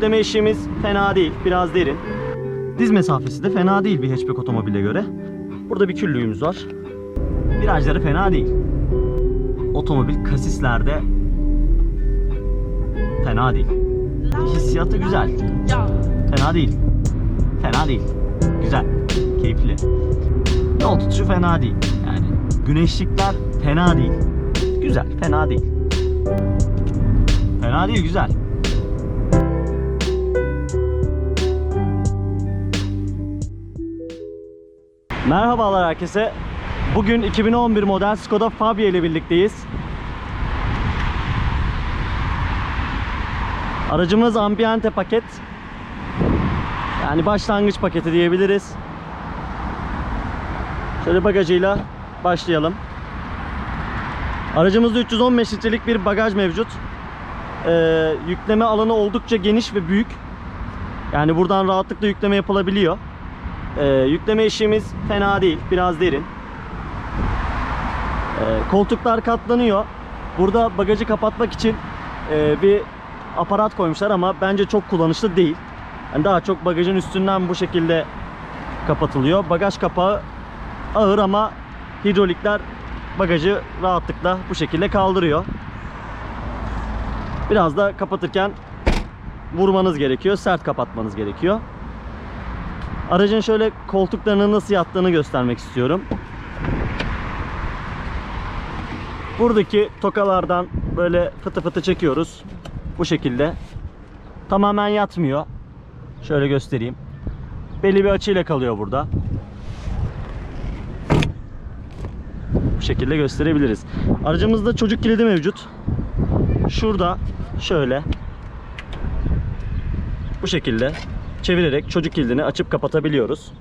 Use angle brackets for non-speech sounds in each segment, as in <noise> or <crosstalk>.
yükleme eşiğimiz fena değil. Biraz derin. Diz mesafesi de fena değil bir hatchback otomobile göre. Burada bir küllüğümüz var. Virajları fena değil. Otomobil kasislerde fena değil. Hissiyatı güzel. Fena değil. Fena değil. Güzel. Keyifli. Yol tutuşu fena değil. Yani güneşlikler fena değil. Güzel. Fena değil. Fena değil. Güzel. Merhabalar herkese. Bugün 2011 model Skoda Fabia ile birlikteyiz. Aracımız Ambiente paket. Yani başlangıç paketi diyebiliriz. Şöyle bagajıyla başlayalım. Aracımızda 315 litrelik bir bagaj mevcut. Ee, yükleme alanı oldukça geniş ve büyük. Yani buradan rahatlıkla yükleme yapılabiliyor. Ee, yükleme eşiğimiz fena değil. Biraz derin. Ee, koltuklar katlanıyor. Burada bagajı kapatmak için e, bir aparat koymuşlar ama bence çok kullanışlı değil. Yani daha çok bagajın üstünden bu şekilde kapatılıyor. Bagaj kapağı ağır ama hidrolikler bagajı rahatlıkla bu şekilde kaldırıyor. Biraz da kapatırken vurmanız gerekiyor. Sert kapatmanız gerekiyor. Aracın şöyle koltuklarının nasıl yattığını göstermek istiyorum. Buradaki tokalardan böyle fıtı fıtı çekiyoruz. Bu şekilde. Tamamen yatmıyor. Şöyle göstereyim. Belli bir açıyla kalıyor burada. Bu şekilde gösterebiliriz. Aracımızda çocuk kilidi mevcut. Şurada şöyle bu şekilde çevirerek çocuk kilidini açıp kapatabiliyoruz.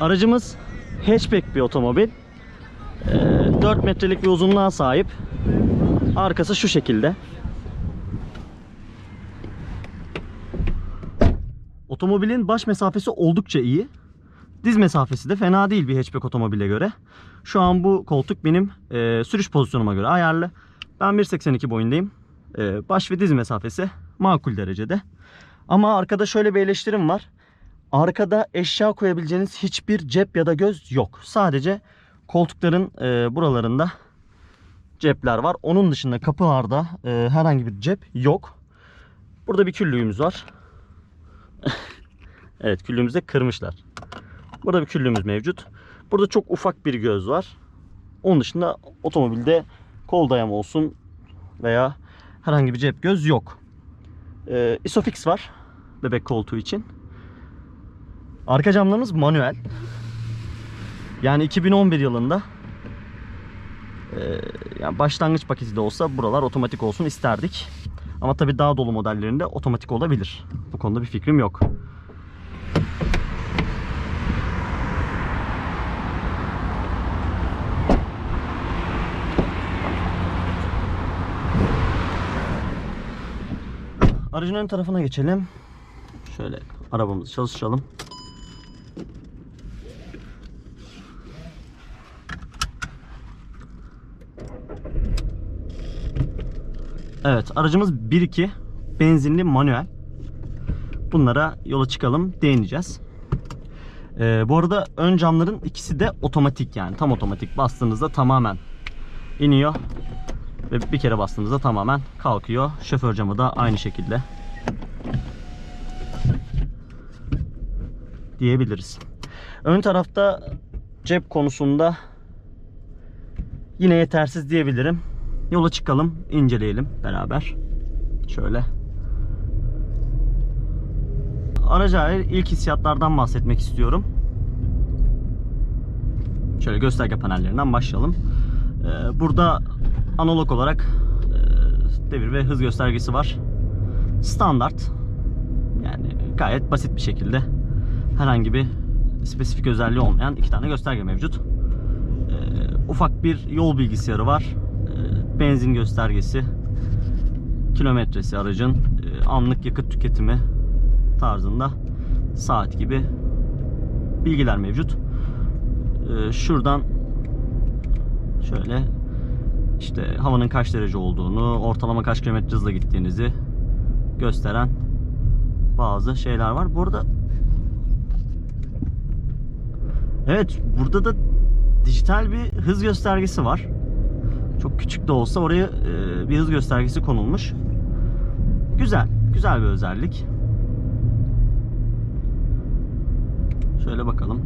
Aracımız hatchback bir otomobil. Ee, 4 metrelik bir uzunluğa sahip. Arkası şu şekilde. Otomobilin baş mesafesi oldukça iyi. Diz mesafesi de fena değil bir hatchback otomobile göre. Şu an bu koltuk benim e, sürüş pozisyonuma göre ayarlı. Ben 1.82 boyundayım. E, baş ve diz mesafesi makul derecede. Ama arkada şöyle bir eleştirim var. Arkada eşya koyabileceğiniz hiçbir cep ya da göz yok. Sadece koltukların e, buralarında cepler var. Onun dışında kapılarda e, herhangi bir cep yok. Burada bir küllüğümüz var. <laughs> evet küllüğümüzü de kırmışlar. Burada bir küllüğümüz mevcut. Burada çok ufak bir göz var. Onun dışında otomobilde kol dayama olsun veya herhangi bir cep göz yok. Ee, Isofix var bebek koltuğu için. Arka camlarımız manuel. Yani 2011 yılında e, yani başlangıç paketi de olsa buralar otomatik olsun isterdik. Ama tabii daha dolu modellerinde otomatik olabilir. Bu konuda bir fikrim yok. Aracın ön tarafına geçelim. Şöyle arabamızı çalıştıralım. Evet aracımız 1.2 benzinli manuel. Bunlara yola çıkalım değineceğiz. Ee, bu arada ön camların ikisi de otomatik yani tam otomatik bastığınızda tamamen iniyor ve bir kere bastığınızda tamamen kalkıyor. Şoför camı da aynı şekilde diyebiliriz. Ön tarafta cep konusunda yine yetersiz diyebilirim. Yola çıkalım, inceleyelim beraber. Şöyle. Araca ait ilk hissiyatlardan bahsetmek istiyorum. Şöyle gösterge panellerinden başlayalım. Ee, burada analog olarak e, devir ve hız göstergesi var. Standart. Yani gayet basit bir şekilde herhangi bir spesifik özelliği olmayan iki tane gösterge mevcut. Ee, ufak bir yol bilgisayarı var. Ee, benzin göstergesi, kilometresi aracın, e, anlık yakıt tüketimi tarzında saat gibi bilgiler mevcut. Şuradan şöyle işte havanın kaç derece olduğunu, ortalama kaç kilometre hızla gittiğinizi gösteren bazı şeyler var. Bu arada Evet, burada da dijital bir hız göstergesi var. Çok küçük de olsa oraya e, bir hız göstergesi konulmuş. Güzel, güzel bir özellik. Şöyle bakalım.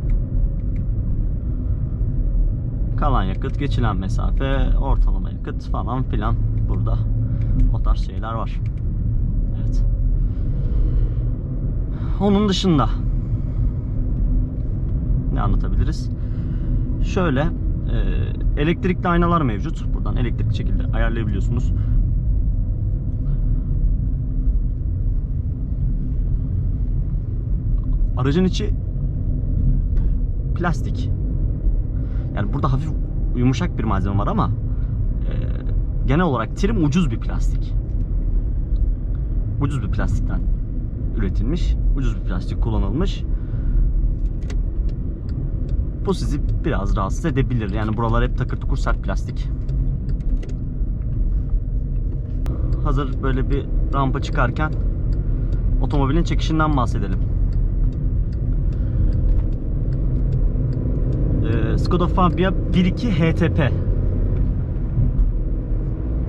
Kalan yakıt, geçilen mesafe, ortalama yakıt falan filan burada. O tarz şeyler var. Evet. Onun dışında ne anlatabiliriz? Şöyle e, elektrikli aynalar mevcut. Buradan elektrikli şekilde ayarlayabiliyorsunuz. Aracın içi plastik. Yani burada hafif yumuşak bir malzeme var ama e, genel olarak trim ucuz bir plastik. Ucuz bir plastikten üretilmiş. Ucuz bir plastik kullanılmış. Bu sizi biraz rahatsız edebilir. Yani buralar hep takır tukur sert plastik. Hazır böyle bir rampa çıkarken otomobilin çekişinden bahsedelim. Ee, Skoda Fabia 1.2 HTP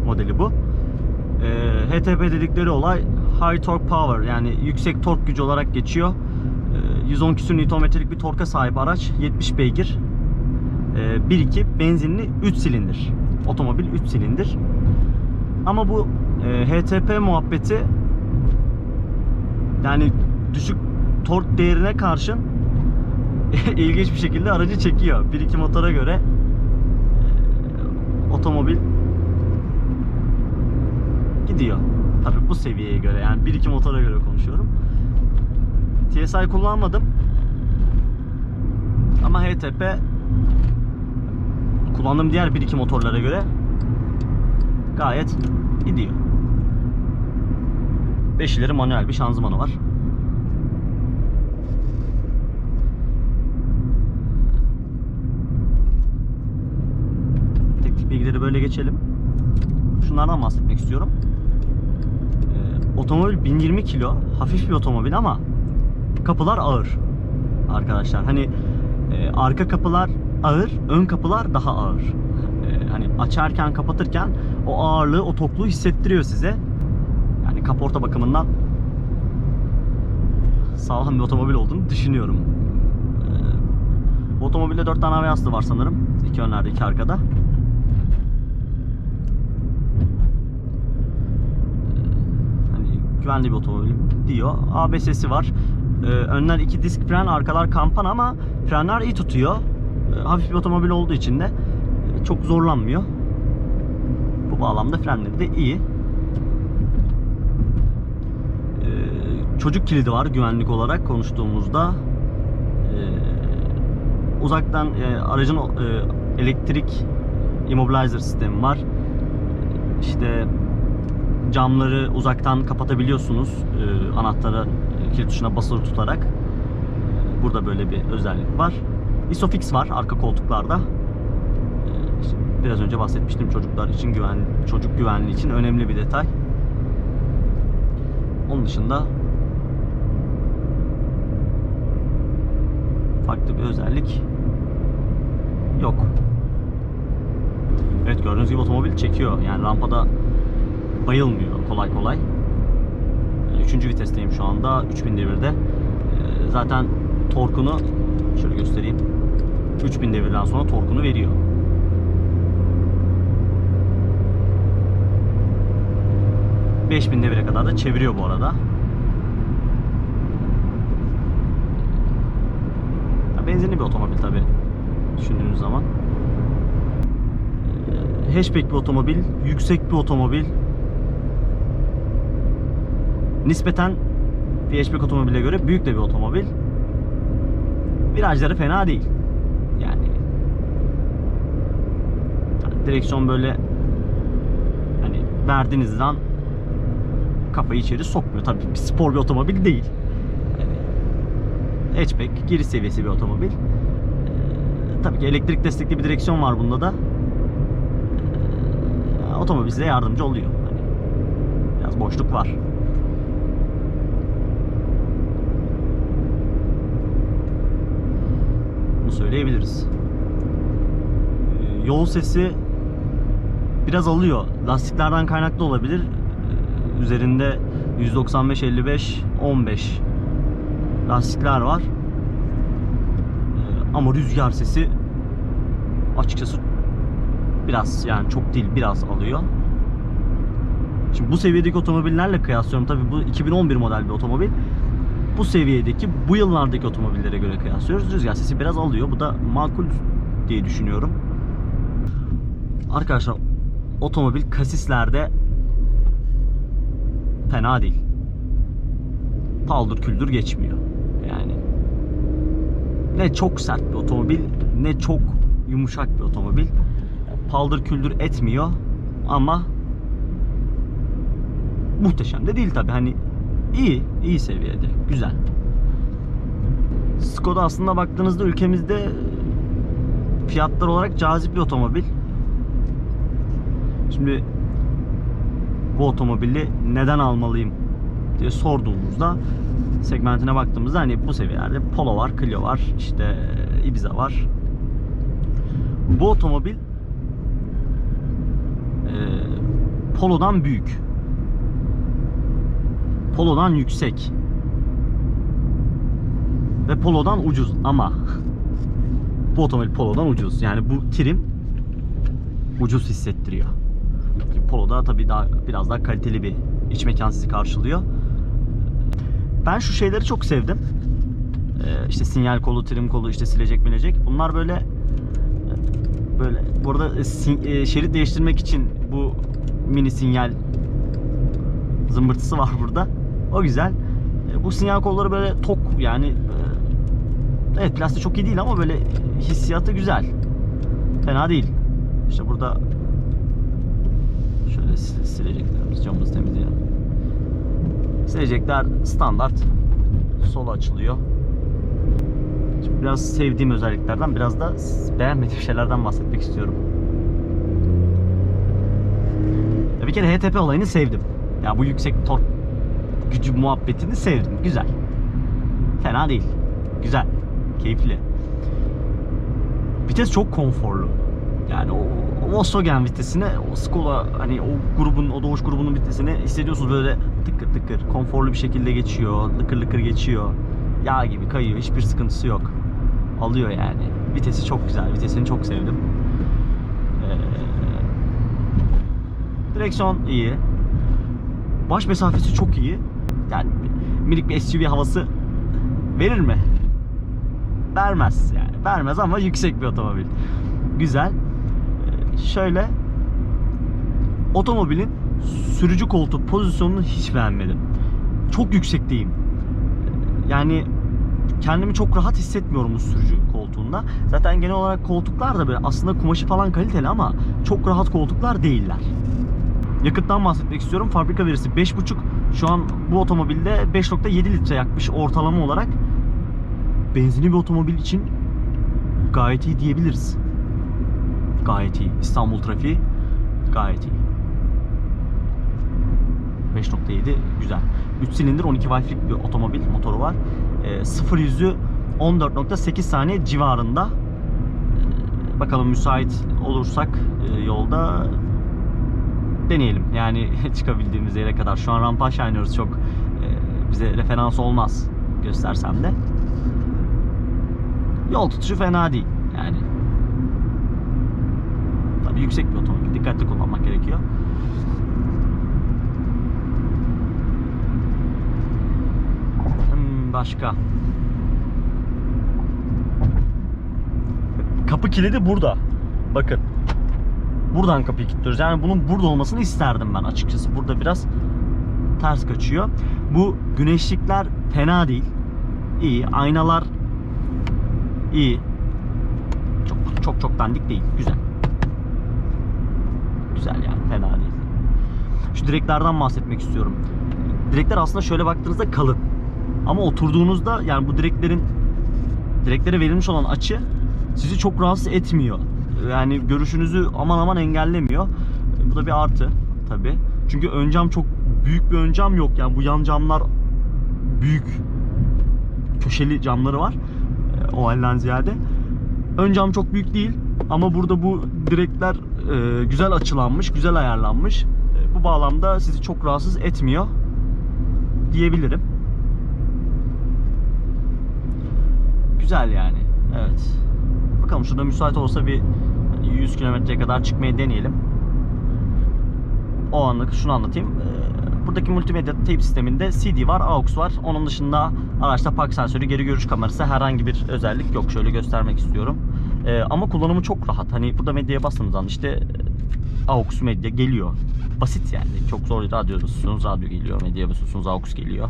modeli bu. Ee, HTP dedikleri olay High Torque Power yani yüksek tork gücü olarak geçiyor. Ee, 110 küsür Nm'lik bir torka sahip araç. 70 beygir. Ee, 1.2 benzinli 3 silindir. Otomobil 3 silindir. Ama bu e, HTP muhabbeti yani düşük tork değerine karşın <laughs> ilginç bir şekilde aracı çekiyor. 1.2 motora göre e, otomobil gidiyor. Tabii bu seviyeye göre yani 1.2 motora göre konuşuyorum. TSI kullanmadım. Ama HTP kullandığım diğer 1.2 motorlara göre gayet gidiyor. 5 ileri manuel bir şanzımanı var. Bilgileri böyle geçelim. Şunlardan bahsetmek istiyorum. Ee, otomobil 1020 kilo, hafif bir otomobil ama kapılar ağır. Arkadaşlar hani e, arka kapılar ağır, ön kapılar daha ağır. E, hani açarken, kapatırken o ağırlığı, o tokluğu hissettiriyor size. Yani kaporta bakımından sağlam bir otomobil olduğunu düşünüyorum. E, otomobilde 4 tane hava yastığı var sanırım. İki önlerde, iki arkada. Hani güvenli bir otomobil diyor. ABS'si var. Ee, önler iki disk fren, arkalar kampan ama frenler iyi tutuyor. Ee, hafif bir otomobil olduğu için de e, çok zorlanmıyor. Bu bağlamda frenleri de iyi. Ee, çocuk kilidi var güvenlik olarak konuştuğumuzda. Uzaktan e, aracın e, elektrik immobilizer sistemi var. İşte camları uzaktan kapatabiliyorsunuz e, anahtara e, kilit tuşuna basılı tutarak. E, Burada böyle bir özellik var. Isofix var arka koltuklarda. E, biraz önce bahsetmiştim çocuklar için güven çocuk güvenliği için önemli bir detay. Onun dışında farklı bir özellik yok. Evet gördüğünüz gibi otomobil çekiyor. Yani rampada bayılmıyor kolay kolay. Yani Üçüncü vitesteyim şu anda 3000 devirde. Ee, Zaten torkunu şöyle göstereyim. 3000 devirden sonra torkunu veriyor. ...5000 devire kadar da çeviriyor bu arada. Benzinli bir otomobil tabi düşündüğünüz zaman. Ee, Hatchback bir otomobil, yüksek bir otomobil, nispeten hatchback otomobile göre büyük de bir otomobil. Virajları fena değil. Yani, direksiyon böyle hani verdiğiniz an kafayı içeri sokmuyor. Tabii bir spor bir otomobil değil. Yani hatchback, giriş seviyesi bir otomobil. Ee, tabii ki elektrik destekli bir direksiyon var bunda da. Ee, otomobil size yardımcı oluyor. Hani biraz boşluk var. Bunu söyleyebiliriz. Ee, Yol sesi biraz alıyor. Lastiklerden kaynaklı olabilir. Ee, Üzerinde 195 55 15 lastikler var. Ee, Ama rüzgar sesi açıkçası biraz yani çok değil biraz alıyor. Şimdi bu seviyedeki otomobillerle kıyaslıyorum. Tabii bu 2011 model bir otomobil. Bu seviyedeki, bu yıllardaki otomobillere göre kıyaslıyoruz. Rüzgar sesi biraz alıyor. Bu da makul diye düşünüyorum. Arkadaşlar otomobil kasislerde fena değil. Paldır küldür geçmiyor. Yani ne çok sert bir otomobil ne çok yumuşak bir otomobil. Paldır küldür etmiyor ama muhteşem de değil tabi. Hani iyi, iyi seviyede. Güzel. Skoda aslında baktığınızda ülkemizde fiyatlar olarak cazip bir otomobil. Şimdi bu otomobili neden almalıyım diye sorduğumuzda segmentine baktığımızda hani bu seviyelerde Polo var, Clio var, işte Ibiza var. Bu otomobil e, Polo'dan büyük. Polo'dan yüksek. Ve Polo'dan ucuz ama <laughs> bu otomobil Polo'dan ucuz. Yani bu trim ucuz hissettiriyor. Polo'da tabii daha biraz daha kaliteli bir iç mekan sizi karşılıyor. Ben şu şeyleri çok sevdim. Ee, işte sinyal kolu, trim kolu, işte silecek milecek. Bunlar böyle böyle burada şerit değiştirmek için bu mini sinyal zımbırtısı var burada. O güzel. E, Bu sinyal kolları böyle tok yani e, evet plastik çok iyi değil ama böyle hissiyatı güzel. Fena değil. İşte burada şöyle sil- sileceklerimiz camımızı temizleyelim. Silecekler standart sola açılıyor. Şimdi biraz sevdiğim özelliklerden biraz da beğenmediğim şeylerden bahsetmek istiyorum. Ya bir kere HTP olayını sevdim. Ya bu yüksek tork gücü muhabbetini sevdim. Güzel. Fena değil. Güzel. Keyifli. Vites çok konforlu. Yani o, Volkswagen vitesine, o Skoda hani o grubun, o Doğuş grubunun vitesini hissediyorsunuz böyle tıkır tıkır, konforlu bir şekilde geçiyor, lıkır lıkır geçiyor. Yağ gibi kayıyor, hiçbir sıkıntısı yok. Alıyor yani. Vitesi çok güzel, vitesini çok sevdim. Ee, direksiyon iyi. Baş mesafesi çok iyi. Yani minik bir SUV havası verir mi? Vermez yani. Vermez ama yüksek bir otomobil. Güzel. Ee, şöyle otomobilin sürücü koltuk pozisyonunu hiç beğenmedim. Çok yüksekteyim. Yani kendimi çok rahat hissetmiyorum bu sürücü koltuğunda. Zaten genel olarak koltuklar da böyle aslında kumaşı falan kaliteli ama çok rahat koltuklar değiller. Yakıttan bahsetmek istiyorum. Fabrika verisi 5.5. Şu an bu otomobilde 5.7 litre yakmış ortalama olarak. Benzinli bir otomobil için gayet iyi diyebiliriz. Gayet iyi. İstanbul trafiği gayet iyi. 5.7 güzel. 3 silindir 12 wattlik bir otomobil motoru var. E, 0 yüzü 14.8 saniye civarında. E, bakalım müsait olursak e, yolda deneyelim. Yani <laughs> çıkabildiğimiz yere kadar. Şu an rampa aşağı iniyoruz. Çok e, bize referans olmaz göstersem de. Yol tutuşu fena değil. Yani tabii yüksek bir otomobil. Dikkatli kullanmak gerekiyor. Hmm, başka. Kapı kilidi burada. Bakın. Buradan kapıyı kilitliyoruz. Yani bunun burada olmasını isterdim ben açıkçası. Burada biraz ters kaçıyor. Bu güneşlikler fena değil. İyi. Aynalar iyi. Çok çok çok dandik değil. Güzel. Güzel yani. Fena değil. Şu direklerden bahsetmek istiyorum. Direkler aslında şöyle baktığınızda kalın. Ama oturduğunuzda yani bu direklerin direklere verilmiş olan açı sizi çok rahatsız etmiyor. Yani görüşünüzü aman aman engellemiyor. Bu da bir artı tabi. Çünkü ön cam çok büyük bir ön cam yok. Yani bu yan camlar büyük köşeli camları var. E, ovalden ziyade. Ön cam çok büyük değil ama burada bu direkler e, güzel açılanmış, güzel ayarlanmış. E, bu bağlamda sizi çok rahatsız etmiyor diyebilirim. Güzel yani. Evet. Bakalım şurada müsait olsa bir 100 kilometreye kadar çıkmayı deneyelim. O anlık şunu anlatayım. Ee, Buradaki multimedya teyp sisteminde CD var, AUX var. Onun dışında araçta park sensörü, geri görüş kamerası herhangi bir özellik yok. Şöyle göstermek istiyorum. Ee, ama kullanımı çok rahat. Hani burada medyaya bastığınız an işte AUX medya geliyor. Basit yani. Çok zor radyo basıyorsunuz, radyo geliyor. Medyaya basıyorsunuz, AUX geliyor.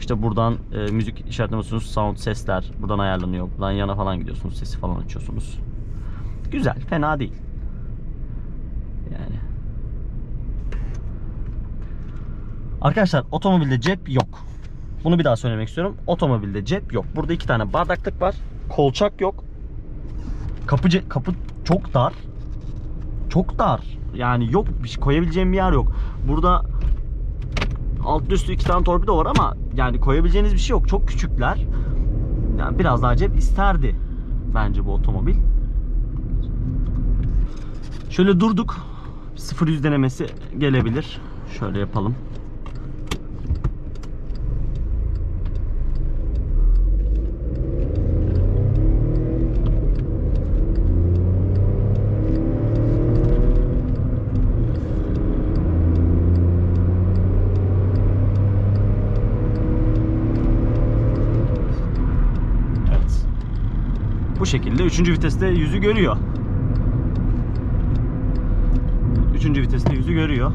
İşte buradan e, müzik işaretine basıyorsunuz, sound sesler buradan ayarlanıyor. Buradan yana falan gidiyorsunuz, sesi falan açıyorsunuz. Güzel, fena değil. Yani. Arkadaşlar otomobilde cep yok. Bunu bir daha söylemek istiyorum. Otomobilde cep yok. Burada iki tane bardaklık var. Kolçak yok. Kapı kapı çok dar. Çok dar. Yani yok bir şey koyabileceğim bir yer yok. Burada altlı üstü iki tane torpido var ama yani koyabileceğiniz bir şey yok. Çok küçükler. Yani biraz daha cep isterdi bence bu otomobil. Şöyle durduk. 0-100 denemesi gelebilir. Şöyle yapalım. Evet. Bu şekilde 3. viteste yüzü görüyor. 3. viteste yüzü görüyor.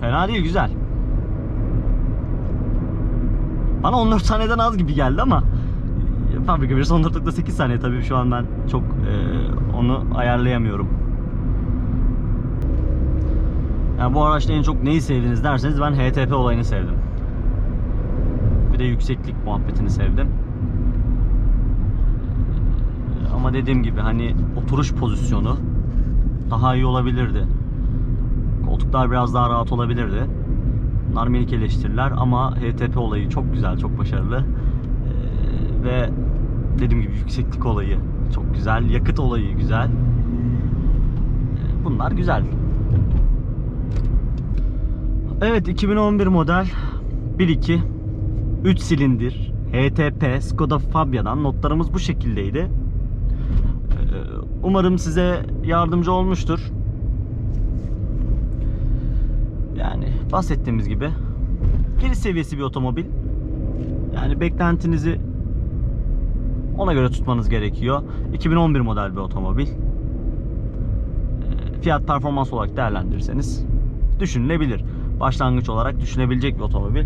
Fena değil güzel. Bana 14 saniyeden az gibi geldi ama fabrika verisi 14.8 saniye tabii şu an ben çok e, onu ayarlayamıyorum. Yani bu araçta en çok neyi sevdiniz derseniz ben HTP olayını sevdim. Bir de yükseklik muhabbetini sevdim. Ama dediğim gibi hani oturuş pozisyonu daha iyi olabilirdi. Koltuklar biraz daha rahat olabilirdi. Bunlar eleştiriler ama HTP olayı çok güzel, çok başarılı. Ee, ve dediğim gibi yükseklik olayı çok güzel, yakıt olayı güzel. Ee, Bunlar güzel. Evet 2011 model 1.2 3 silindir HTP Skoda Fabia'dan notlarımız bu şekildeydi. Umarım size yardımcı olmuştur. Yani bahsettiğimiz gibi giriş seviyesi bir otomobil. Yani beklentinizi ona göre tutmanız gerekiyor. 2011 model bir otomobil. Ee, Fiyat performans olarak değerlendirirseniz düşünülebilir. Başlangıç olarak düşünebilecek bir otomobil.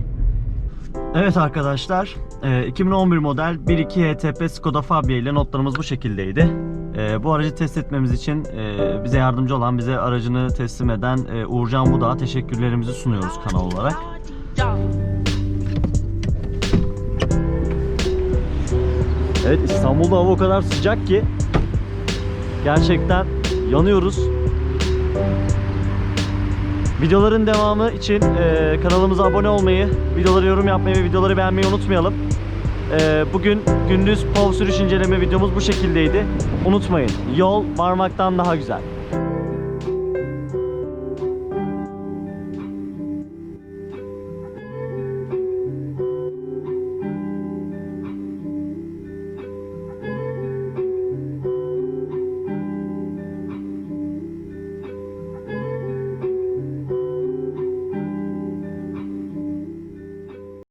Evet arkadaşlar, e, 2011 model 1.2 HTP Skoda Fabia ile notlarımız bu şekildeydi. E, Bu aracı test etmemiz için e, bize yardımcı olan, bize aracını teslim eden e, Uğurcan Budak'a teşekkürlerimizi sunuyoruz kanal olarak. Evet İstanbul'da hava o kadar sıcak ki gerçekten yanıyoruz. Videoların devamı için e, kanalımıza abone olmayı, videoları yorum yapmayı ve videoları beğenmeyi unutmayalım. E, bugün gündüz POV sürüş inceleme videomuz bu şekildeydi. Unutmayın, yol varmaktan daha güzel.